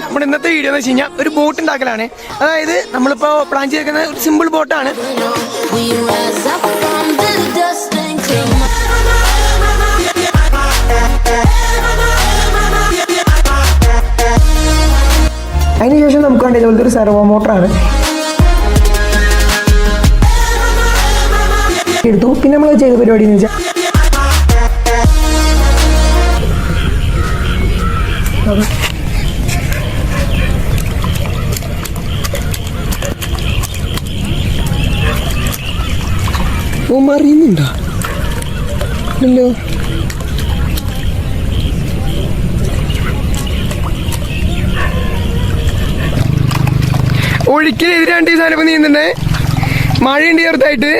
നമ്മുടെ ഇന്നത്തെ വീഡിയോ എന്ന് വെച്ച് കഴിഞ്ഞാൽ ഒരു ബോട്ട് ഉണ്ടാക്കലാണ്. അതായത് നമ്മളിപ്പോ പ്ലാൻ ചെയ്തേക്കുന്ന ഒരു സിമ്പിൾ ബോട്ടാണ് അതിനുശേഷം നമുക്ക് വേണ്ട ഇതുപോലത്തെ ഒരു സെർവോ മോട്ടറാണ് എടുത്തു. പിന്നെ നമ്മൾ ചെയ്ത പരിപാടി എന്ന് വെച്ചാൽ ഓ മറിയുന്നുണ്ടോ ഒഴുക്കിനെതിരാണ്ട് ഈ സാധനം നീന്തുന്നേ. മഴയുണ്ട് ചെറുതായിട്ട്.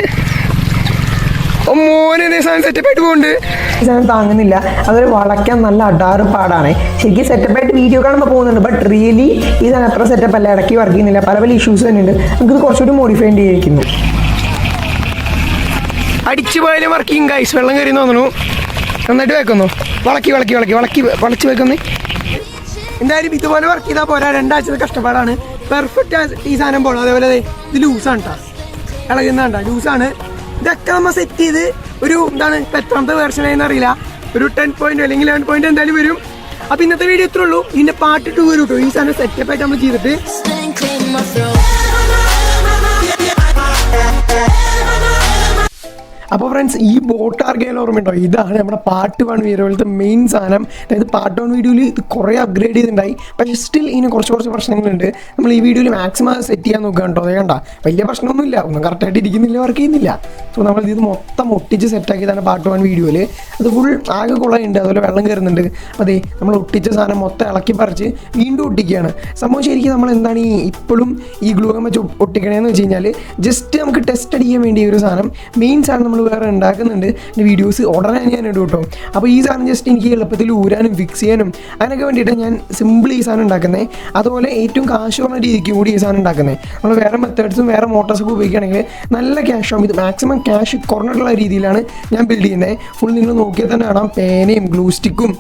മോനെ സാധനം താങ്ങുന്നില്ല. അതൊരു വളയ്ക്കാൻ നല്ല അടാറ് പാടാണ്. ശരിക്കും സെറ്റപ്പായിട്ട് വീഡിയോ കാണുമ്പോൾ പോകുന്നുണ്ട്. ബട്ട് റിയലി സാധനം അത്ര സെറ്റപ്പ് അല്ല. ഇടയ്ക്ക് വർക്ക് ചെയ്യുന്നില്ല. പല പല ഇഷ്യൂസ് തന്നെയുണ്ട് നമുക്കിത് കുറച്ചുകൂടി മോഡിഫൈ ചെയ്തിരിക്കുന്നു. അടിച്ചു പോയാലും വർക്കിങ് ഗൈസ് വെള്ളം കയറി തോന്നുന്നു. നന്നായിട്ട് വെക്കുന്നു. വളക്കി വളക്കി വളക്കി വളക്കി വളച്ച് വെക്കുന്നേ. എന്തായാലും ഇതുപോലെ വർക്ക് ചെയ്താൽ പോരാ. രണ്ടാഴ്ചത്തെ കഷ്ടപ്പാടാണ്. പെർഫെക്റ്റ് ഈ സാധനം പോകണം അതേപോലെ ഇത് ലൂസാണ് കേട്ടോ ഇളകുന്നതാണ്ട ലൂസാണ് ഇതൊക്കെ നമ്മൾ സെറ്റ് ചെയ്ത് ഒരു എന്താണ് ഇപ്പം എത്രാമത്തെ വേർഷൻ ആയെന്ന് അറിയില്ല ഒരു ടെൻ പോയിന്റ് അല്ലെങ്കിൽ ലെവൻ പോയിന്റ് എന്തായാലും വരും. അപ്പോൾ ഇന്നത്തെ വീഡിയോ ഇത്രേ ഉള്ളൂ. ഇതിന്റെ പാർട്ട് ടു വരും കേട്ടോ ഈ സാധനം സെറ്റപ്പ് ആയിട്ട് നമ്മൾ ചെയ്തിട്ട്. അപ്പോൾ ഫ്രണ്ട്സ് ഈ ബോട്ട് ആർക്കെങ്കിലും ഓർമ്മയുണ്ടോ? ഇതാണ് നമ്മുടെ പാർട്ട് വൺ വീഡിയോ പോലത്തെ മെയിൻ സാധനം. അതായത് പാർട്ട് വൺ വീഡിയോയിൽ ഇത് കുറേ അപ്ഗ്രേഡ് ചെയ്തിട്ടുണ്ടായി. പക്ഷേ സ്റ്റിൽ ഇതിന് കുറച്ച് കുറച്ച് പ്രശ്നങ്ങളുണ്ട്. നമ്മൾ ഈ വീഡിയോയിൽ മാക്സിമം സെറ്റ് ചെയ്യാൻ നോക്കുക കേട്ടോ. അതേ കണ്ട. വലിയ പ്രശ്നമൊന്നുമില്ല. ഒന്നും കറക്റ്റായിട്ട് ഇരിക്കുന്നില്ല വർക്ക് ചെയ്യുന്നില്ല. സോ നമ്മൾ ഇത് മൊത്തം ഒട്ടിച്ച് സെറ്റാക്കിയതാണ് പാർട്ട് വൺ വീഡിയോയിൽ അത് ഫുൾ ആകെ കുളയുണ്ട്. അതുപോലെ വെള്ളം കയറുന്നുണ്ട് അതെ നമ്മൾ ഒട്ടിച്ച സാധനം മൊത്തം ഇളക്കി പറിച്ച് വീണ്ടും ഒട്ടിക്കുകയാണ്. സംഭവം ശരിക്കും നമ്മൾ എന്താണ് ഈ ഇപ്പോഴും ഈ ഗ്ലൂഗം വെച്ച് ഒട്ടിക്കണേന്ന് വെച്ച് കഴിഞ്ഞാൽ ജസ്റ്റ് നമുക്ക് ടെസ്റ്റ് അടിക്കാൻ വേണ്ടി ഒരു സാധനം. മെയിൻ സാധനം നമ്മൾ വേറെ ഉണ്ടാക്കുന്നുണ്ട്. എന്റെ വീഡിയോസ് ഉടനെ ഞാൻ ഇടും കേട്ടോ അപ്പോൾ ഈ സാധനം ജസ്റ്റ് എനിക്ക് എളുപ്പത്തിൽ ഊരാനും ഫിക്സ് ചെയ്യാനും അതിനൊക്കെ വേണ്ടിയിട്ട് ഞാൻ സിമ്പിൾ ഈ സാധനം ഉണ്ടാക്കുന്നത് അതുപോലെ ഏറ്റവും കാശ് കുറഞ്ഞ രീതിക്ക് കൂടി ഈ സാധനം ഉണ്ടാക്കുന്നത് നമ്മൾ വേറെ മെത്തേഡ്സും വേറെ മോട്ടോഴ്സൊക്കെ ഉപയോഗിക്കുകയാണെങ്കിൽ നല്ല ക്യാഷ് ആവും. ഇത് മാക്സിമം ക്യാഷ് കുറഞ്ഞിട്ടുള്ള രീതിയിലാണ് ഞാൻ ബിൽഡ് ചെയ്യുന്നത് ഫുൾ നിങ്ങൾ നോക്കിയാൽ തന്നെ കാണാം. പേനയും ഗ്ലൂ സ്റ്റിക്കും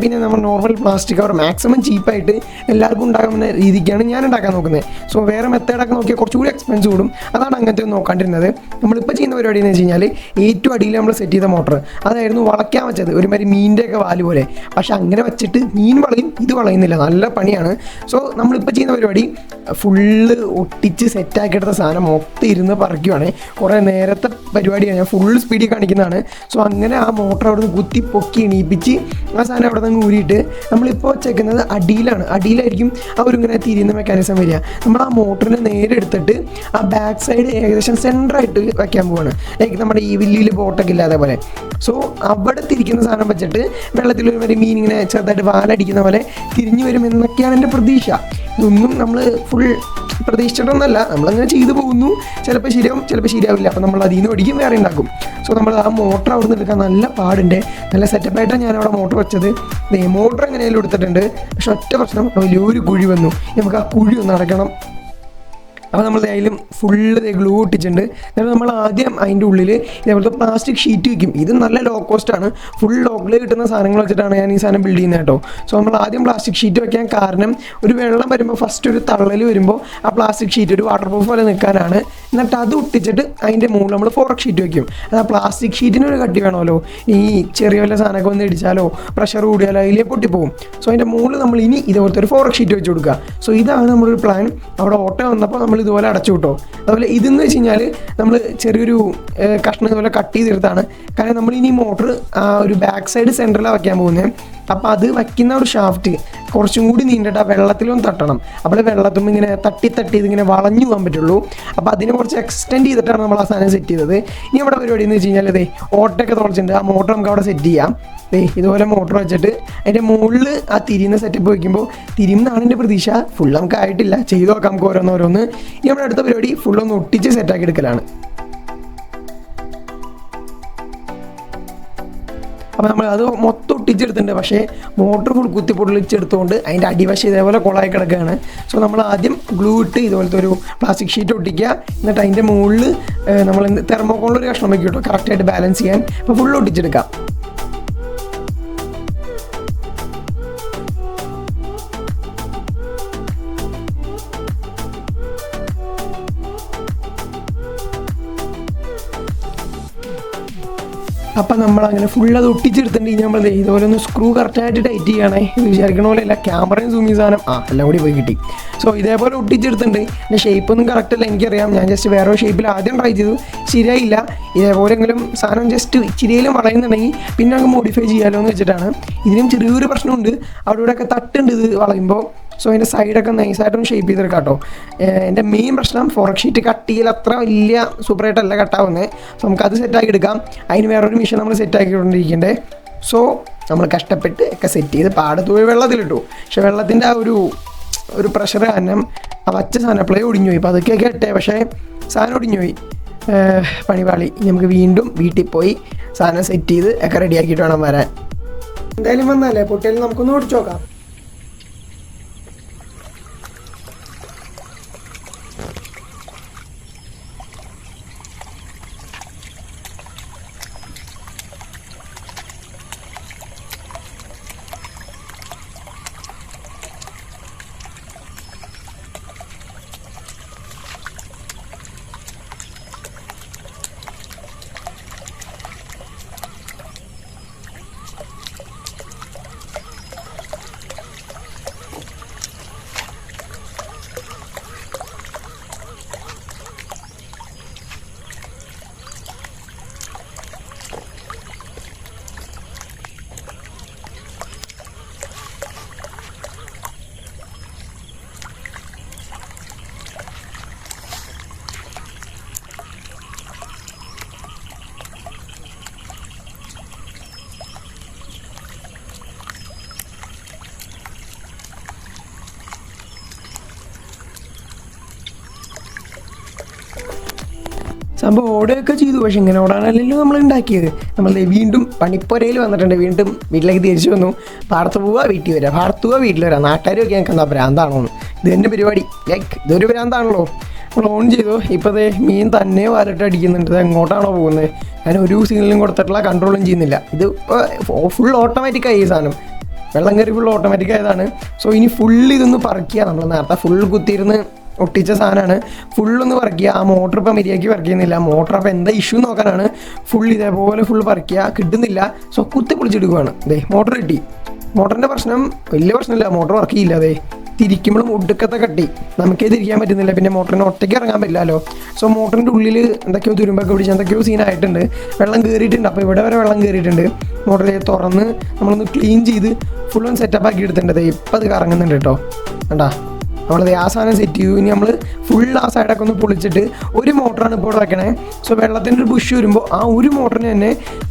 പിന്നെ നമ്മൾ നോർമൽ പ്ലാസ്റ്റിക് കവർ മാക്സിമം ചീപ്പായിട്ട് എല്ലാവർക്കും ഉണ്ടാകുന്ന രീതിക്കാണ് ഞാൻ ഉണ്ടാക്കാൻ നോക്കുന്നത് സോ വേറെ മെത്തേഡൊക്കെ നോക്കിയാൽ കുറച്ചുകൂടി എക്സ്പെൻസ് കൂടും. അതാണ് അങ്ങനത്തെ നോക്കാണ്ടിരുന്നത്. നമ്മളിപ്പോൾ ചെയ്യുന്ന പരിപാടി എന്ന് വെച്ച് കഴിഞ്ഞാൽ ഏറ്റവും അടിയിൽ നമ്മൾ സെറ്റ് ചെയ്ത മോട്ടർ അതായിരുന്നു വളയ്ക്കാൻ വെച്ചത്. ഒരുമാതിരി മീനിന്റെ ഒക്കെ വാൽ പോലെ. പക്ഷെ അങ്ങനെ വെച്ചിട്ട് മീൻ വളയും ഇത് വളയുന്നില്ല. നല്ല പണിയാണ്. സോ നമ്മളിപ്പോൾ ചെയ്യുന്ന പരിപാടി ഫുള്ള് ഒട്ടിച്ച് സെറ്റാക്കിയെടുത്ത സാധനം മൊത്തം ഇരുന്ന് പറിക്കുവാണ്. കുറേ നേരത്തെ പരിപാടിയാണ്. ഞാൻ ഫുൾ സ്പീഡിൽ കാണിക്കുന്നതാണ്. സോ അങ്ങനെ ആ മോട്ടർ അവിടെ നിന്ന് കുത്തി പൊക്കി എണീപ്പിച്ച് ആ സാധനം അവിടെ നിന്ന് ഊരിയിട്ട് നമ്മളിപ്പോൾ വെച്ചേക്കുന്നത് അടിയിലാണ്. അടിയിലായിരിക്കും ആ തിരിയുന്ന മെക്കാനിസം വരിക. നമ്മൾ ആ മോട്ടറിനെ നേരെ എടുത്തിട്ട് ആ ബാക്ക് സൈഡ് ഏകദേശം സെന്ററായിട്ട് വയ്ക്കാൻ പോവാണ്. ലൈക്ക് നമ്മുടെ വലിയ ബോട്ടൊക്കെ ഇല്ലാതെ പോലെ. സോ അവിടെ തിരിക്കുന്ന സാധനം വെച്ചിട്ട് വെള്ളത്തിൽ ഒരു വരെ മീൻ ഇങ്ങനെ ചെറുതായിട്ട് വാലടിക്കുന്ന പോലെ തിരിഞ്ഞു വരും എന്നൊക്കെയാണ് എന്റെ പ്രതീക്ഷ. ഇതൊന്നും നമ്മൾ ഫുൾ പ്രതീക്ഷിച്ചിട്ടൊന്നല്ല. നമ്മളങ്ങനെ ചെയ്തു പോകുന്നു. ചിലപ്പോൾ ശരിയാവും ചിലപ്പോൾ ശരിയാവില്ല. അപ്പോൾ നമ്മൾ അതിൽ നിന്ന് ഒടിക്കും വേറെ ഉണ്ടാക്കും. സോ നമ്മൾ ആ മോട്ടർ അവിടെ നിന്ന് എടുക്കാൻ നല്ല പാടുണ്ട്. നല്ല സെറ്റപ്പായിട്ടാണ് ഞാൻ അവിടെ മോട്ടർ വെച്ചത്. മോട്ടർ എങ്ങനെയെങ്കിലും എടുത്തിട്ടുണ്ട്. പക്ഷെ ഒറ്റ പ്രശ്നം വലിയൊരു കുഴി വന്നു. നമുക്ക് ആ കുഴി ഒന്ന് അടയ്ക്കണം. അപ്പോൾ നമ്മൾ അതിലും ഫുള്ള് ഗ്ലൂ ഒട്ടിച്ചിട്ടുണ്ട് എന്നിട്ട് നമ്മൾ ആദ്യം അതിന്റെ ഉള്ളിൽ ഇതേപോലത്തെ പ്ലാസ്റ്റിക് ഷീറ്റ് വയ്ക്കും ഇത് നല്ല ലോ കോസ്റ്റ് ആണ്. ഫുൾ ലോക്കിൽ കിട്ടുന്ന സാധനങ്ങൾ വെച്ചിട്ടാണ് ഞാൻ ഈ സാധനം ബിൽഡ് ചെയ്യുന്നത് കേട്ടോ. സോ നമ്മൾ ആദ്യം പ്ലാസ്റ്റിക് ഷീറ്റ് വയ്ക്കാൻ കാരണം ഒരു വെള്ളം വരുമ്പോൾ ഫസ്റ്റ് ഒരു തള്ളൽ വരുമ്പോൾ ആ പ്ലാസ്റ്റിക് ഷീറ്റ് ഒരു വാട്ടർ പ്രൂഫ് പോലെ നിൽക്കാനാണ് എന്നിട്ട് അത് ഒട്ടിച്ചിട്ട് അതിന്റെ മുകളിൽ നമ്മൾ ഫോറക് ഷീറ്റ് വയ്ക്കും അത് ആ പ്ലാസ്റ്റിക് ഷീറ്റിന് ഒരു കട്ടി വേണമല്ലോ. ഈ ചെറിയ വല്ല സാധനമൊക്കെ ഒന്ന് ഇടിച്ചാലോ പ്രഷർ കൂടിയാലോ അതിലേ പൊട്ടിപ്പോകും സോ അതിന്റെ മുകളിൽ നമ്മൾ ഇനി ഇതുപോലത്തെ ഒരു ഫോറക് ഷീറ്റ് വെച്ച് കൊടുക്കുക. സോ ഇതാണ് നമ്മുടെ ഒരു പ്ലാൻ അവിടെ ഓട്ടോ വന്നപ്പോൾ നമ്മൾ ഇതുപോലെ അടച്ചു കിട്ടോ അതുപോലെ ഇതെന്ന് വെച്ച് കഴിഞ്ഞാൽ നമ്മൾ ചെറിയൊരു കഷ്ണം ഇതുപോലെ കട്ട് ചെയ്തെടുത്താണ്. കാരണം നമ്മൾ ഇനി മോട്ടർ ഒരു ബാക്ക് സൈഡ് സെന്ററിലാണ് വയ്ക്കാൻ പോകുന്നത് അപ്പോൾ അത് വയ്ക്കുന്ന ഒരു ഷാഫ്റ്റ് കുറച്ചും കൂടി നീണ്ടിട്ട് ആ വെള്ളത്തിലും തട്ടണം. അപ്പോൾ വെള്ളത്തും ഇങ്ങനെ തട്ടി തട്ടി ഇതിങ്ങനെ വളഞ്ഞു പോകാൻ പറ്റുള്ളൂ. അപ്പോൾ അതിനെ കുറച്ച് എക്സ്റ്റെൻഡ് ചെയ്തിട്ടാണ് നമ്മൾ ആ സാധനം സെറ്റ് ചെയ്തത്. ഇനി നമ്മുടെ പരിപാടി എന്ന് വെച്ച് കഴിഞ്ഞാൽ അതെ ഓട്ടൊക്കെ തുളച്ചിട്ടുണ്ട് ആ മോട്ടർ നമുക്ക് അവിടെ സെറ്റ് ചെയ്യാം. ദേ ഇതുപോലെ മോട്ടർ വെച്ചിട്ട് അതിന്റെ മുകളിൽ ആ തിരിയുന്ന സെറ്റപ്പ് വയ്ക്കുമ്പോൾ തിരിയുന്നതാണ് എന്റെ പ്രതീക്ഷ. ഫുൾ നമുക്ക് ആയിട്ടില്ല. ചെയ്തു നോക്കാം നമുക്ക് ഓരോന്നോരോന്ന്. ഇനി നമ്മുടെ അടുത്ത പരിപാടി ഫുൾ ഒന്ന് ഒട്ടിച്ച് സെറ്റാക്കി എടുക്കലാണ്. അപ്പോൾ നമ്മൾ അത് മൊത്തം ഒട്ടിച്ചെടുത്തിട്ടുണ്ട്. പക്ഷേ മോട്ടർ ഫുൾ കുത്തി പൊളിച്ചെടുത്തുകൊണ്ട് അതിന്റെ അടിവശം ഇതേപോലെ കുളമായി കിടക്കുകയാണ് സോ നമ്മൾ ആദ്യം ഗ്ലൂ ഇട്ട് ഇതുപോലത്തെ ഒരു പ്ലാസ്റ്റിക് ഷീറ്റ് ഒട്ടിക്കുക. എന്നിട്ട് അതിന്റെ മുകളിൽ നമ്മൾ തെർമോക്കോളിൽ ഒരു കഷ്ണം വയ്ക്കും കേട്ടോ. കറക്റ്റായിട്ട് ബാലൻസ് ചെയ്യാൻ. അപ്പോൾ ഫുൾ ഒട്ടിച്ചെടുക്കാം. അപ്പം നമ്മൾ അങ്ങനെ ഫുൾ അത് ഒട്ടിച്ചെടുത്തിട്ട് ഇനി നമ്മൾ ഇതുപോലെ ഒന്ന് സ്ക്രൂ കറക്റ്റായിട്ട് ടൈറ്റ് ചെയ്യണേ. ഇത് വിചാരിക്കണ പോലെ അല്ല ക്യാമറയും സൂമി സാധനം. ആ എല്ലാം കൂടി പോയി കിട്ടി. സോ ഇതേപോലെ ഒട്ടിച്ചെടുത്തിട്ടുണ്ട്. എന്റെ ഷേപ്പൊന്നും കറക്റ്റ് അല്ല എനിക്കറിയാം. ഞാൻ ജസ്റ്റ് വേറെ ഷേപ്പിൽ ആദ്യം ട്രൈ ചെയ്തു. ശരിയായില്ല. ഇതേപോലെങ്കിലും സാധനം ജസ്റ്റ് ഇച്ചിരിയിലും വളയുന്നുണ്ടെങ്കിൽ പിന്നെ അങ്ങ് മോഡിഫൈ ചെയ്യാമല്ലോ എന്ന് വെച്ചിട്ടാണ്. ഇതിനും ചെറിയൊരു പ്രശ്നമുണ്ട്. അവിടെ ഇവിടെയൊക്കെ തട്ടുണ്ട് ഇത് വളയുമ്പോൾ സോ അതിന്റെ സൈഡൊക്കെ നൈസായിട്ടൊന്ന് ഷേപ്പ് ചെയ്തെടുക്കാം കേട്ടോ. എന്റെ മെയിൻ പ്രശ്നം ഫോറക് ഷീറ്റ് കട്ട് ചെയ്യൽ അത്ര വലിയ സൂപ്പറായിട്ടല്ല കട്ടാവുന്നത് സോ നമുക്കത് സെറ്റാക്കി എടുക്കാം. അതിന് വേറൊരു മിഷൻ നമ്മൾ സെറ്റാക്കിക്കൊണ്ടിരിക്കണ്ടേ സോ നമ്മൾ കഷ്ടപ്പെട്ട് ഒക്കെ സെറ്റ് ചെയ്ത് പാടത്തുപോയി വെള്ളത്തിലിട്ടു. പക്ഷെ വെള്ളത്തിന്റെ ആ ഒരു ഒരു പ്രഷർ കാരണം ആ വച്ച സാധനം പ്ലേ ഒടിഞ്ഞു പോയി അപ്പോൾ അതൊക്കെ കെട്ടെ പക്ഷേ സാധനം ഒടിഞ്ഞു പോയി പണിപാളി നമുക്ക് വീണ്ടും വീട്ടിൽ പോയി സാധനം സെറ്റ് ചെയ്ത് ഒക്കെ റെഡിയാക്കിയിട്ട് വേണം വരാൻ. എന്തായാലും വന്നാലേ പൊട്ടിയാലും നമുക്കൊന്ന് ഓടിച്ചു നോക്കാം. സംഭവം ഓടുകയൊക്കെ ചെയ്തു. പക്ഷെ ഇങ്ങനെ ഓടാനല്ലല്ലോ നമ്മൾ ഉണ്ടാക്കിയത്. നമ്മൾ വീണ്ടും പണിപ്പുരയിൽ വന്നിട്ടുണ്ട്. വീണ്ടും വീട്ടിലേക്ക് തിരിച്ചു വന്നു. പാടത്ത് പോവുക വീട്ടിൽ വരാം. പാടത്ത് പോവുക വീട്ടിൽ വരാം. നാട്ടുകാരൊക്കെ ഞങ്ങൾക്ക് എന്താ ഭ്രാന്താണോ ഇത് എന്റെ പരിപാടി. ലൈക്ക് ഇതൊരു ഭ്രാന്താണല്ലോ. നമ്മൾ ഓൺ ചെയ്തു. ഇപ്പോൾ ദേ മീൻ തന്നെ വരട്ട് അടിക്കുന്നുണ്ട്. ഇത് എങ്ങോട്ടാണോ പോകുന്നത്? ഞാൻ ഒരു സിഗ്നലും കൊടുത്തിട്ടുള്ള കൺട്രോളും ചെയ്യുന്നില്ല. ഇത് ഇപ്പോൾ ഫുൾ ഓട്ടോമാറ്റിക്കായി ഈ സാധനം. വെള്ളം കയറി ഫുൾ ഓട്ടോമാറ്റിക് ആയതാണ്. സോ ഇനി ഫുള്ള് ഇതൊന്ന് പറിക്കുക നമ്മൾ നേരത്തെ ഫുൾ കുത്തിയിരുന്ന് ഒട്ടിച്ച സാധനമാണ്. ഫുള്ളൊന്ന് പറിക്കുക ആ മോട്ടർ ഇപ്പം മര്യാദയ്ക്ക് വർക്ക് ചെയ്യുന്നില്ല മോട്ടർ അപ്പം എന്താ ഇഷ്യൂ നോക്കാനാണ്. ഫുൾ ഇതേപോലെ ഫുൾ പറിക്കുക കിട്ടുന്നില്ല. സോ കുത്തി പൊളിച്ചെടുക്കുകയാണ് ദേ മോട്ടർ കിട്ടി. മോട്ടറിന്റെ പ്രശ്നം വലിയ പ്രശ്നമില്ല. മോട്ടർ വർക്ക് ചെയ്യില്ല അതെ തിരിക്കുമ്പോഴും ഒടുക്കത്തെ കട്ടി. നമുക്കേ തിരിക്കാൻ പറ്റുന്നില്ല. പിന്നെ മോട്ടറിന് ഒറ്റയ്ക്ക് ഇറങ്ങാൻ പറ്റില്ലല്ലോ. സോ മോട്ടറിന്റെ ഉള്ളിൽ എന്തൊക്കെയോ തുരുമ്പൊക്കെ പിടിച്ച് എന്തൊക്കെയോ സീനായിട്ടുണ്ട് വെള്ളം കയറിയിട്ടുണ്ട് അപ്പോൾ ഇവിടെ വരെ വെള്ളം കയറിയിട്ടുണ്ട് മോട്ടറിൽ തുറന്ന് നമ്മളൊന്ന് ക്ലീൻ ചെയ്ത് ഫുൾ ഒന്ന് സെറ്റപ്പ് ആക്കി എടുത്തിട്ടുണ്ട്. ഇപ്പം അത് കറങ്ങുന്നുണ്ട് കേട്ടോ. കണ്ടാ? നമ്മളത് ആ സാധനം സെറ്റ് ചെയ്തു. ഇനി നമ്മൾ ഫുൾ ആ സൈഡൊക്കെ ഒന്ന് പൊളിച്ചിട്ട് ഒരു മോട്ടറാണ് ഇപ്പോൾ ഇവിടെ വെക്കണേ സോ വെള്ളത്തിന്റെ ഒരു ബുഷ് വരുമ്പോൾ ആ ഒരു മോട്ടറിന് തന്നെ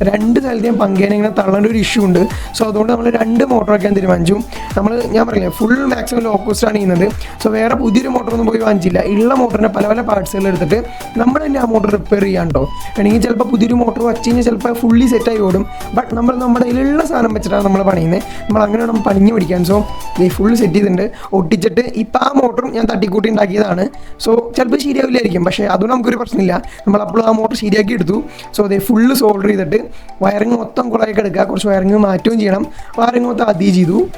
രണ്ട് സ്ഥലത്തെയും പങ്കേനെ ഇങ്ങനെ തള്ളേണ്ട ഒരു ഇഷ്യൂ ഉണ്ട്. സോ അതുകൊണ്ട് നമ്മൾ രണ്ട് മോട്ടർ വയ്ക്കാൻ തീരുമാനിച്ചു. നമ്മൾ ഞാൻ പറഞ്ഞില്ലേ ഫുൾ മാക്സിമം ലോ കോസ്റ്റാണ് ചെയ്യുന്നത്. സോ വേറെ പുതിയൊരു മോട്ടറൊന്നും പോയി വാങ്ങിച്ചില്ല. ഉള്ള മോട്ടറിന്റെ പല പല പാർട്സുകൾ എടുത്തിട്ട് നമ്മൾ തന്നെ ആ മോട്ടർ റിപ്പയർ ചെയ്യാൻ കേട്ടോ വേണമെങ്കിൽ ചിലപ്പോൾ പുതിയൊരു മോട്ടർ വച്ച് കഴിഞ്ഞാൽ ചിലപ്പോൾ ഫുള്ളി സെറ്റായി ഓടും. ബട്ട് നമ്മൾ നമ്മുടെ കയ്യിലുള്ള സാധനം വെച്ചിട്ടാണ് നമ്മൾ പണിയുന്നത് നമ്മൾ അങ്ങനെ നമ്മൾ പണിഞ്ഞ് പിടിക്കാൻ. സോ ഈ ഫുൾ സെറ്റ് ചെയ്തിട്ടുണ്ട്. ഒട്ടിച്ചിട്ട് ഇപ്പം ആ മോട്ടറും ഞാൻ തട്ടിക്കൂട്ടി ഉണ്ടാക്കിയതാണ്. സോ ചിലപ്പോൾ ശരിയാവില്ലായിരിക്കും. പക്ഷേ അതും നമുക്കൊരു പ്രശ്നമില്ല. നമ്മൾ അപ്പോൾ ആ മോട്ടർ ശരിയാക്കി എടുത്തു. സോ അതേ ഫുള്ള് സോൾഡർ ചെയ്തിട്ട് വയറിങ് മൊത്തം കുളമായിട്ട് എടുക്കുക കുറച്ച് വയറിങ് മാറ്റുകയും ചെയ്യണം. വയറിങ് മൊത്തം ആദ്യം ചെയ്തു.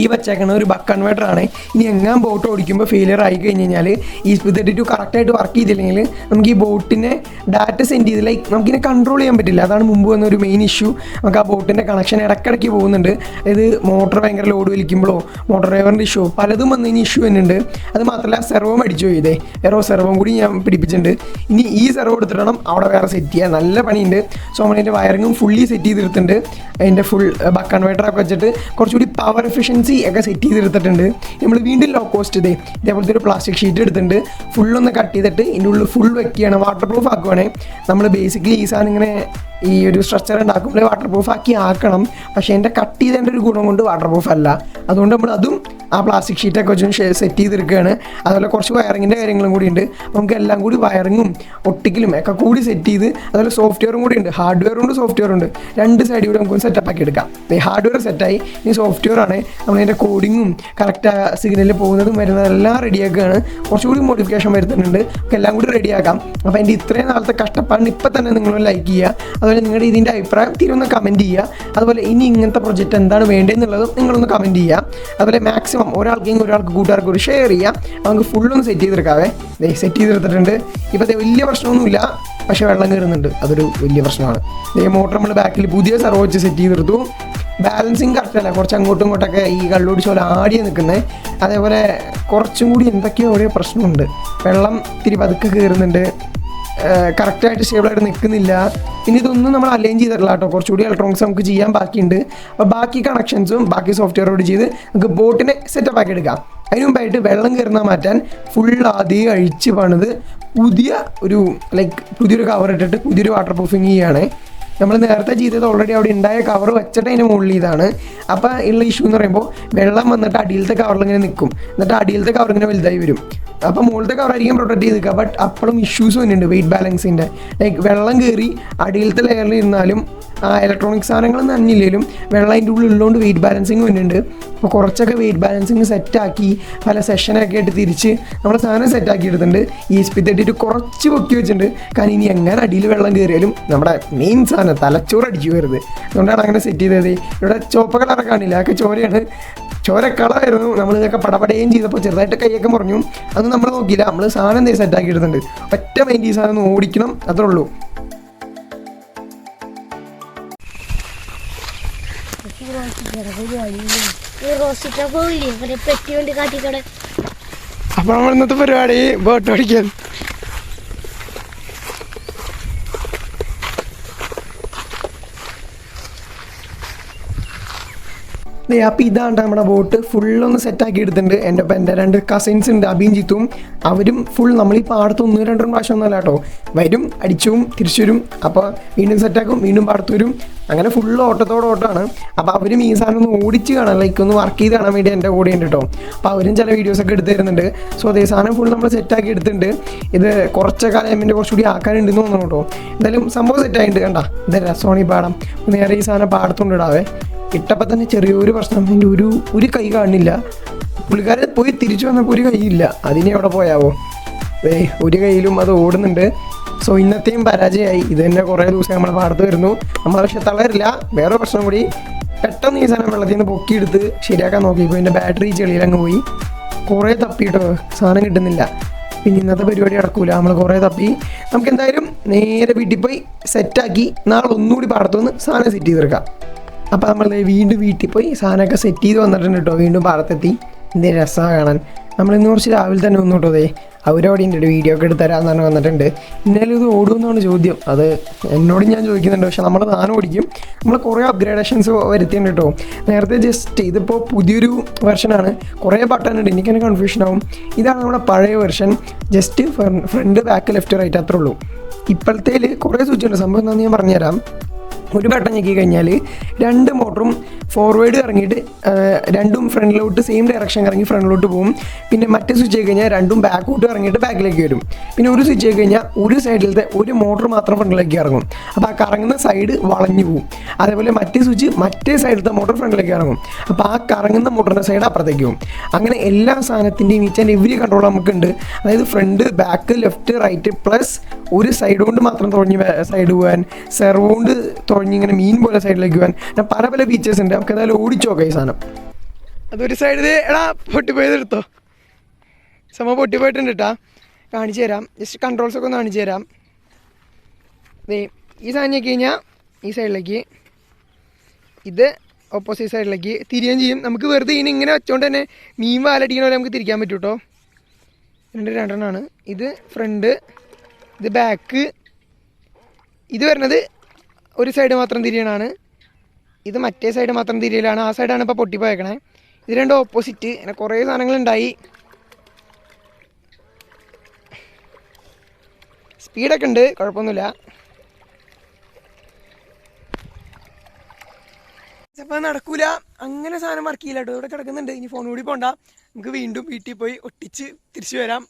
ഈ വെച്ചേക്കണ ഒരു ബക്ക് കൺവേർട്ടർ ആണ്. ഇനി എങ്ങാൻ ബോട്ട് ഓടിക്കുമ്പോൾ ഫെയിലിയർ ആയി കഴിഞ്ഞ് കഴിഞ്ഞാൽ ഈ തേർട്ടി ടു കറക്റ്റായിട്ട് വർക്ക് ചെയ്തില്ലെങ്കിൽ നമുക്ക് ഈ ബോട്ടിനെ ഡാറ്റ സെൻഡ് ചെയ്ത് ലൈക്ക് നമുക്കിനെ കൺട്രോൾ ചെയ്യാൻ പറ്റില്ല. അതാണ് മുമ്പ് വന്ന ഒരു മെയിൻ ഇഷ്യൂ നമുക്ക് ആ ബോട്ടിന്റെ കണക്ഷൻ ഇടയ്ക്കിടയ്ക്ക് പോകുന്നുണ്ട്. അതായത് മോട്ടോർ ഭയങ്കര ലോഡ് വലിക്കുമ്പോഴോ മോട്ടോർ ഡ്രൈവറിന്റെ ഇഷ്യൂ പലതും വന്നതിന് ഇഷ്യൂ തന്നെയുണ്ട് അത് മാത്രമല്ല സെർവോ അടിച്ചു പോയതേ വേറെ സെർവോ കൂടി ഞാൻ പിടിപ്പിച്ചിട്ടുണ്ട്. ഇനി ഈ സെർവോ എടുത്തിട്ട് വേണം അവിടെ വേറെ സെറ്റ് ചെയ്യാൻ. നല്ല പണിയുണ്ട്. സോ നമ്മളതിന്റെ വയറിങ്ങും ഫുള്ളി സെറ്റ് ചെയ്തെടുത്തിട്ടുണ്ട് അതിന്റെ ഫുൾ ബക്ക് കൺവേർട്ടറൊക്കെ വെച്ചിട്ട് കുറച്ചുകൂടി പവർ എഫിഷ്യൻസി ഒക്കെ സെറ്റ് ചെയ്തെടുത്തിട്ടുണ്ട്. നമ്മൾ വീണ്ടും ലോ കോസ്റ്റ് ഇതേ ഇതേപോലത്തെ ഒരു പ്ലാസ്റ്റിക് ഷീറ്റ് എടുത്തിട്ടുണ്ട്. ഫുള്ളൊന്ന് കട്ട് ചെയ്തിട്ട് ഇതിന്റെ ഉള്ളിൽ ഫുൾ വെക്കുകയാണ്. വാട്ടർ പ്രൂഫ് ആക്കുവാണേ. നമ്മൾ ബേസിക്കലി ഈ സാധനം ഇങ്ങനെ ഈ ഒരു സ്ട്രക്ചർ ഉണ്ടാക്കുമ്പോൾ വാട്ടർ പ്രൂഫ് ആക്കി ആക്കണം. പക്ഷേ എന്റെ കട്ട് ചെയ്തതിന്റെ ഒരു ഗുണം കൊണ്ട് വാട്ടർ പ്രൂഫ് അല്ല. അതുകൊണ്ട് നമ്മൾ അതും ആ പ്ലാസ്റ്റിക് ഷീറ്റൊക്കെ വെച്ച് സെറ്റ് ചെയ്തെടുക്കുകയാണ്. അതുപോലെ കുറച്ച് വയറിങ്ങിന്റെ കാര്യങ്ങളും കൂടി ഉണ്ട് നമുക്ക് എല്ലാം കൂടി വയറിങ്ങും ഒട്ടിക്കലും ഒക്കെ കൂടി സെറ്റ് ചെയ്ത് അതുപോലെ സോഫ്റ്റ്വെയറും കൂടി ഉണ്ട് ഹാർഡ്വെയറും ഉണ്ട് സോഫ്റ്റ്വെയറും ഉണ്ട്. രണ്ട് സൈഡിൽ കൂടി നമുക്ക് സെറ്റപ്പ് ആക്കി എടുക്കാം. ഹാർഡ്വെയർ സെറ്റായി ഇനി സോഫ്റ്റ്വെയർ ആണ്. നമ്മളതിന്റെ കോഡിങ്ങും കറക്റ്റ് സിഗ്നലിൽ പോകുന്നതും വരുന്നതെല്ലാം റെഡിയാക്കുകയാണ് കുറച്ചുകൂടി മോഡിഫിക്കേഷൻ വരുത്തുന്നുണ്ട്. നമുക്ക് എല്ലാം കൂടി റെഡിയാക്കാം അപ്പോൾ എന്റെ ഇത്രയും നാളത്തെ കഷ്ടപ്പാടിന് ഇപ്പം തന്നെ നിങ്ങൾ ലൈക്ക് ചെയ്യുക. അതുപോലെ നിങ്ങളുടെ ഇതിന്റെ അഭിപ്രായം തിരുവൊന്ന് കമന്റ് ചെയ്യുക. അതുപോലെ ഇനി ഇങ്ങനത്തെ പ്രൊജക്റ്റ് എന്താണ് വേണ്ടതെന്നുള്ളതും നിങ്ങളൊന്ന് കമന്റ് ചെയ്യുക. അതുപോലെ മാക്സിമം ഒരാൾക്കെങ്കിലും ഒരാൾക്ക് കൂട്ടുകാർക്ക് ഒരു ഷെയർ ചെയ്യാം. നമുക്ക് ഫുള്ളൊന്ന് സെറ്റ് ചെയ്തെടുക്കാവേ. സെറ്റ് ചെയ്തെടുത്തിട്ടുണ്ട്. ഇപ്പോഴത്തെ വലിയ പ്രശ്നമൊന്നുമില്ല. പക്ഷേ വെള്ളം കയറുന്നുണ്ട്. അതൊരു വലിയ പ്രശ്നമാണ്. ഈ മോട്ടർ നമ്മൾ ബാക്കിൽ പുതിയ സർവോ വെച്ച് സെറ്റ് ചെയ്തെടുത്തു. ബാലൻസിങ് കറക്റ്റ് അല്ല. കുറച്ച് അങ്ങോട്ടും ഇങ്ങോട്ടൊക്കെ ഈ കള്ളോടി പോലെ ആടിയാണ് നിൽക്കുന്നത് അതേപോലെ കുറച്ചും കൂടി എന്തൊക്കെയോ ഓരോ പ്രശ്നമുണ്ട്. വെള്ളം ഇത്തിരി പതുക്കെ കയറുന്നുണ്ട്. കറക്റ്റായിട്ട് സ്റ്റേബിളായിട്ട് നിൽക്കുന്നില്ല. പിന്നെ ഇതൊന്നും നമ്മൾ അലൈൻ ചെയ്തിട്ടില്ല കേട്ടോ. കുറച്ചുകൂടി ഇലക്ട്രോണിക്സ് നമുക്ക് ചെയ്യാൻ ബാക്കിയുണ്ട്. അപ്പോൾ ബാക്കി കണക്ഷൻസും ബാക്കി സോഫ്റ്റ്വെയറോട് ചെയ്ത് നമുക്ക് ബോട്ടിനെ സെറ്റപ്പ് ആക്കി എടുക്കാം. അതിന് മുമ്പായിട്ട് വെള്ളം കയറുന്ന മാറ്റാൻ ഫുൾ ആദ്യം അഴിച്ച് പണിത് പുതിയ ഒരു ലൈക്ക് പുതിയൊരു കവർ ഇട്ടിട്ട് പുതിയൊരു വാട്ടർ പ്രൂഫിങ് ചെയ്യുകയാണ് നമ്മൾ നേരത്തെ ചെയ്തത് ഓൾറെഡി അവിടെ ഉണ്ടായ കവർ വെച്ചിട്ട് അതിന് മുകളിൽ ഇതാണ്. അപ്പോൾ ഉള്ള ഇഷ്യൂ എന്ന് പറയുമ്പോൾ വെള്ളം വന്നിട്ട് അടിയിലത്തെ കവറിൽ ഇങ്ങനെ നിൽക്കും എന്നിട്ട് അടിയിലത്തെ കവർ ഇങ്ങനെ വലുതായി വരും. അപ്പോൾ മുകളിലത്തെ കവർ ആയിരിക്കും പ്രൊട്ടക്ട് ചെയ്ത് നിൽക്കുക. ബട്ട് അപ്പോഴും ഇഷ്യൂസ് വന്നിട്ടുണ്ട് വെയിറ്റ് ബാലൻസിന്റെ ലൈക്ക് വെള്ളം കയറി അടിയിലത്തെ ലെയറിൽ ഇരുന്നാലും ഇലക്ട്രോണിക് സാധനങ്ങൾ നന്നില്ലെങ്കിലും വെള്ളം അതിന്റെ ഉള്ളിൽ ഉള്ളതുകൊണ്ട് വെയിറ്റ് ബാലൻസിങ് വരുന്നുണ്ട് അപ്പോൾ കുറച്ചൊക്കെ വെയിറ്റ് ബാലൻസിങ് സെറ്റാക്കി പല സെഷനൊക്കെ ആയിട്ട് തിരിച്ച് നമ്മൾ സാധനം സെറ്റാക്കി എടുത്തിട്ടുണ്ട്. ഈ സ്പി തട്ടിയിട്ട് കുറച്ച് പൊക്കി വെച്ചിട്ടുണ്ട്. കാരണം ഇനി എങ്ങനെ അടിയിൽ വെള്ളം കയറിയാലും നമ്മുടെ മെയിൻ സാധനം തലച്ചോറ് അടിച്ചു വരുന്നത് അതുകൊണ്ടാണ് അങ്ങനെ സെറ്റ് ചെയ്തത്. ഇവിടെ ചോപ്പ കളറൊക്കെ കാണില്ല? അതൊക്കെ ചോരയാണ്. ചോര കളറായിരുന്നു നമ്മൾ ഇതൊക്കെ പടപടയും ചെയ്തപ്പോൾ ചെറുതായിട്ട് കൈയൊക്കെ മുറിഞ്ഞു. അത് നമ്മൾ നോക്കിയില്ല. നമ്മൾ സാധനം സെറ്റാക്കി എടുത്തിട്ടുണ്ട്. ഒറ്റ മൈൻഡ് ഈ സാധനം ഓടിക്കണം. അത്രേ ഉള്ളൂ. അപ്പോൾ നമ്മൾ ഇന്നത്തെ പരിപാടി ബോട്ട് ഓടിക്കാൻ ദേ, അപ്പോൾ ഇതാണ് നമ്മുടെ ബോട്ട് ഫുള്ളൊന്ന് സെറ്റാക്കി എടുത്തിട്ടുണ്ട് എന്റെ ഒപ്പം എന്റെ രണ്ട് കസിൻസ് ഉണ്ട് അബിയും അവരും ഫുൾ നമ്മൾ ഈ പാടത്ത് ഒന്നും രണ്ടും പ്രാവശ്യം ഒന്നല്ല കേട്ടോ വരും അടിച്ചും തിരിച്ചു വരും അപ്പോൾ വീണ്ടും സെറ്റാക്കും വീണ്ടും പാടത്ത് വരും. അങ്ങനെ ഫുൾ ഓട്ടത്തോടെ ഓട്ടമാണ് അപ്പോൾ അവരും ഈ സാധനം ഒന്ന് ഓടിച്ച് കാണാൻ ലൈക്ക് ഒന്ന് വർക്ക് ചെയ്ത് കാണാൻ വേണ്ടി എന്റെ കൂടെ ഉണ്ട് കേട്ടോ അപ്പോൾ അവരും ചില വീഡിയോസൊക്കെ എടുത്ത് തരുന്നുണ്ട്. സോ അതേ സാധനം ഫുൾ നമ്മൾ സെറ്റാക്കി എടുത്തിട്ടുണ്ട് ഇത് കുറച്ച് കാലം എമ്മിന്റെ കുറച്ചുകൂടി ആക്കാനുണ്ടെന്ന് തോന്നുന്നു കേട്ടോ എന്തായാലും സംഭവം സെറ്റായിട്ടുണ്ട് കണ്ട ഇത് രസമാണ് ഈ പാടം നേരെ ഈ സാധനം പാടത്തുകൊണ്ട് ഇടാവേ ഇട്ടപ്പോൾ തന്നെ ചെറിയൊരു പ്രശ്നം. അതിന്റെ ഒരു ഒരു കൈ കാണില്ല. പുള്ളിക്കാരൻ പോയി തിരിച്ചു വന്നപ്പോൾ ഒരു കൈയില്ല. അതിനെ അവിടെ പോയാവോ? ഏ ഒരു കയ്യിലും അത് ഓടുന്നുണ്ട്. സോ ഇന്നത്തെയും പരാജയമായി. ഇത് തന്നെ കുറേ ദിവസം നമ്മൾ പാടത്ത് വരുന്നു. നമ്മൾ പക്ഷെ തളരില്ല. വേറെ പ്രശ്നം കൂടി പെട്ടെന്ന് ഈ സാധനം വെള്ളത്തിൽ നിന്ന് പൊക്കിയെടുത്ത് ശരിയാക്കാൻ നോക്കിയപ്പോൾ എന്റെ ബാറ്ററി ചെളിയിലങ്ങ് പോയി. കുറേ തപ്പിയിട്ടോ? സാധനം കിട്ടുന്നില്ല. പിന്നെ ഇന്നത്തെ പരിപാടി നടക്കൂല. നമ്മൾ കുറേ തപ്പി. നമുക്ക് എന്തായാലും നേരെ വീട്ടിൽ പോയി സെറ്റാക്കി നാളെ ഒന്നുകൂടി പാടത്തുനിന്ന് സാധനം സെറ്റ് ചെയ്തെടുക്കാം. അപ്പോൾ നമ്മൾ വീണ്ടും വീട്ടിൽ പോയി സാധനമൊക്കെ സെറ്റ് ചെയ്ത് വന്നിട്ടുണ്ട് കേട്ടോ വീണ്ടും പാടത്തെത്തി. എന്ത് രസമാണ് കാണാൻ. നമ്മൾ ഇന്ന് കുറച്ച് രാവിലെ തന്നെ വന്നു കേട്ടോ ദേ. അവരവിടെ ഉണ്ട് വീഡിയോ ഒക്കെ എടുത്ത് തരാമെന്നാണ് വന്നിട്ടുണ്ട്. ഇന്നലെ ഇത് ഓടുമെന്നാണ് ചോദ്യം. അത് എന്നോട് ഞാൻ ചോദിക്കുന്നുണ്ട്. പക്ഷേ നമ്മൾ നാനും ഓടിക്കും. നമ്മൾ കുറേ അപ്ഗ്രേഡേഷൻസ് വരുത്തിയിട്ടുണ്ട് കേട്ടോ നേരത്തെ ജസ്റ്റ് ഇതിപ്പോൾ പുതിയൊരു വെർഷനാണ് കുറേ ബട്ടൺ ഉണ്ട്. എനിക്ക് കൺഫ്യൂഷൻ ആവും. ഇതാണ് നമ്മുടെ പഴയ version just front back left right അത്രേ ഉള്ളൂ. ഇപ്പോഴത്തേൽ കുറേ സ്വിച്ച് ഉണ്ട്. സംഭവം എന്താണെന്ന് ഞാൻ പറഞ്ഞുതരാം. ഒരു ബട്ടൺ ഞെക്കി കഴിഞ്ഞാൽ രണ്ട് മോട്ടറും ഫോർവേഡ് ഇറങ്ങിയിട്ട് രണ്ടും ഫ്രണ്ടിലോട്ട് സെയിം ഡയറക്ഷൻ ഇറങ്ങി ഫ്രണ്ടിലോട്ട് പോകും പിന്നെ മറ്റേ സ്വിച്ച് ചെയ്ത് കഴിഞ്ഞാൽ രണ്ടും ബാക്കോട്ട് ഇറങ്ങിയിട്ട് ബാക്കിലേക്ക് വരും. പിന്നെ ഒരു സ്വിച്ച് ചെയ്ത് കഴിഞ്ഞാൽ ഒരു സൈഡിലത്തെ ഒരു മോട്ടർ മാത്രം ഫ്രണ്ടിലേക്ക് ഇറങ്ങും. അപ്പോൾ ആ കറങ്ങുന്ന സൈഡ് വളഞ്ഞു പോകും അതേപോലെ മറ്റേ സ്വിച്ച് മറ്റേ സൈഡിലത്തെ മോട്ടർ ഫ്രണ്ടിലേക്ക് ഇറങ്ങും. അപ്പോൾ ആ കറങ്ങുന്ന മോട്ടറിന്റെ സൈഡ് അപ്പുറത്തേക്ക് പോകും അങ്ങനെ എല്ലാ സാധനത്തിന്റെയും ഈച്ച് ആൻഡ് എവരി കൺട്രോൾ നമുക്കുണ്ട്. അതായത് front back left right plus ഒരു സൈഡ് കൊണ്ട് മാത്രം തുഴഞ്ഞ് സൈഡ് പോകാൻ സെർവ് കൊണ്ട് തുഴഞ്ഞ് ഇങ്ങനെ മീൻ പോലെ സൈഡിലേക്ക് പോകാൻ. ഞാൻ പല പല ഫീച്ചേഴ്സ് ഉണ്ട്. നമുക്ക് എന്തായാലും ഓടിച്ചു നോക്കാം ഈ സാധനം. അതൊരു സൈഡിൽ എടാ പൊട്ടിപ്പോയത് എടുത്തോ. സംഭവം പൊട്ടിപ്പോയിട്ടുണ്ട് കേട്ടാ കാണിച്ചു തരാം. ജസ്റ്റ് കൺട്രോൾസ് ഒക്കെ ഒന്ന് കാണിച്ചു തരാം. ദേ ഈ സാധനം ഞെക്കി കഴിഞ്ഞാൽ ഈ സൈഡിലേക്ക് ഇത് ഓപ്പോസിറ്റ് സൈഡിലേക്ക് തിരിയുകയും ചെയ്യും. നമുക്ക് വെറുതെ ഇനി ഇങ്ങനെ വെച്ചോണ്ട് തന്നെ മീൻ വാലടിക്കണ പോലെ നമുക്ക് തിരിക്കാൻ പറ്റും കേട്ടോ രണ്ട് രണ്ടെണ്ണമാണ് ഇത് ഫ്രണ്ട് ഇത് ബാക്ക് ഇത് വരുന്നത് ഒരു സൈഡ് മാത്രം തിരിയണാണ്. ഇത് മറ്റേ സൈഡ് മാത്രം തിരിയലാണ്. ആ സൈഡാണ് ഇപ്പോൾ പൊട്ടിപ്പോയേക്കണേ. ഇത് രണ്ട് ഓപ്പോസിറ്റ് അങ്ങനെ കുറേ സാധനങ്ങളുണ്ടായി. സ്പീഡൊക്കെ ഉണ്ട്. കുഴപ്പമൊന്നുമില്ല. അപ്പോൾ നടക്കൂല. അങ്ങനെ സാധനം വർക്ക് ചെയ്യില്ല കേട്ടോ. ഇവിടെ കിടക്കുന്നുണ്ട്. ഇനി ഫോൺ കൂടി പോണ്ട. നമുക്ക് വീണ്ടും വീട്ടിൽ പോയി ഒട്ടിച്ച് തിരിച്ചു വരാം.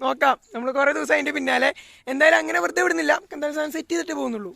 നോക്കാം. നമ്മൾ കുറേ ദിവസം അതിന്റെ പിന്നാലെ. എന്തായാലും അങ്ങനെ വെറുതെ വിടുന്നില്ല. എന്തായാലും സാധനം സെറ്റ് ചെയ്തിട്ട് പോകുന്നുള്ളൂ.